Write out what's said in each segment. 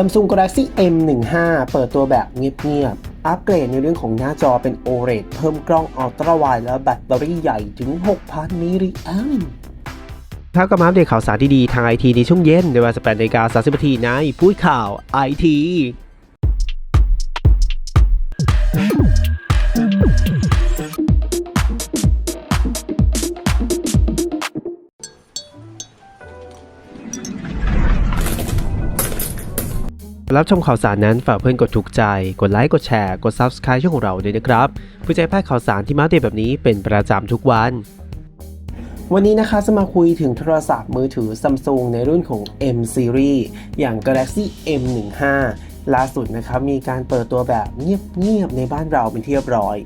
Samsung Galaxy M15 เปิดตัวแบบเงียบๆ อัปเกรดในเรื่องของหน้าจอเป็น OLED เพิ่มกล้องอัลตร้าไวด์และแบตเตอรี่ใหญ่ถึง 6,000 มิลลิแอมป์ถ้ากับมาอัปเดตข่าวสารดีๆ ทางไอทีในช่วงเย็นในเวลา18นาฬิกา30นาทีในพูดข่าวไอที รับชมข่าวสารนั้นฝากเพื่อนกดถูกใจ กดไลค์กดแชร์กด Subscribe ช่องของเราด้วยนะครับเพื่อจะให้พลาดข่าวสารที่มาเดตแบบนี้เป็นประจำทุกวัน วันนี้นะคะจะมาคุยถึงโทรศัพท์มือถือ Samsung ในรุ่นของ M Series อย่าง Galaxy M15 ล่าสุดนะครับมีการเปิดตัวแบบเงียบๆในบ้านเราเป็นที่เรียบร้อย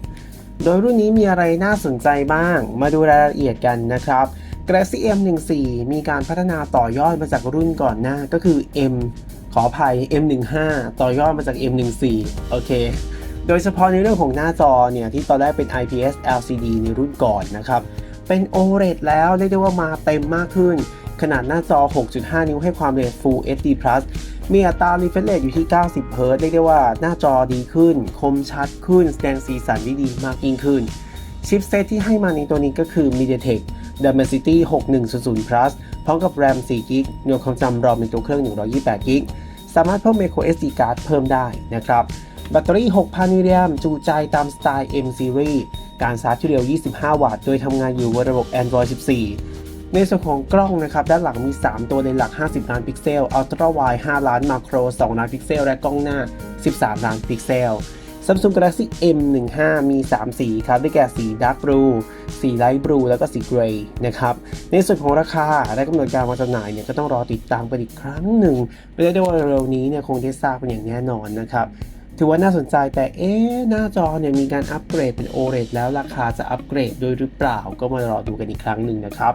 โดยรุ่นนี้มีอะไรน่าสนใจบ้าง มาดูรายละเอียดกันนะครับ Galaxy M14 มีการพัฒนาต่อยอดมาจากรุ่นก่อนหน้าก็คือ M ขออภัย M15 ต่อยอดมาจาก M14 โอเค โดยเฉพาะในเรื่องของหน้าจอเนี่ย ที่ตอนแรกเป็น IPS LCD ในรุ่นก่อนนะครับ เป็น OLED แล้วเรียกได้ว่ามาเต็มมากขึ้น ขนาดหน้าจอ 6.5 นิ้วให้ความเร็ว Full HD Plus มีอัตรา refresh rate อยู่ที่ 90 Hz เรียกได้ว่าหน้าจอดีขึ้น คมชัดขึ้น แสดงสีสันได้ดีมากยิ่งขึ้น ชิปเซตที่ให้มาในตัวนี้ก็คือ MediaTek Dimensity 6100 Plus พร้อมกับ RAM 4 GB หน่วยความจำรอมในตัวเครื่อง 128 GB สามารถเพิ่ม microSD card เพิ่มได้นะครับแบตเตอรี่ 6,000 มิลลิแอมจูใจตามสไตล์ M Series การชาร์จที่เร็ว 25 วัตต์ โดยทำงานอยู่บนระบบ Android 14 ในส่วนของกล้องนะครับ ด้านหลังมี 3 ตัวในหลัก 50 ล้านพิกเซล Ultra Wide 5 ล้านมาโคร 2 ล้านพิกเซล และกล้องหน้า 13 ล้านพิกเซล Samsung Galaxy M15 มี 3 สีครับ ได้แก่สี Dark Blue สี Light Blue แล้วก็สี Gray นะครับ ในส่วนของราคาและกำหนดการวางจำหน่ายเนี่ยก็ต้องรอติดตามกันอีกครั้งหนึ่ง ไม่ได้ได้ว่าเร็วนี้เนี่ยคงได้ทราบเป็นอย่างแน่นอนนะครับถือว่าน่าสนใจแต่เอ๊หน้าจอเนี่ยมีการอัปเกรดเป็น OLED แล้วราคาจะอัปเกรดด้วยหรือเปล่า ก็มารอดูกันอีกครั้งหนึ่งนะครับ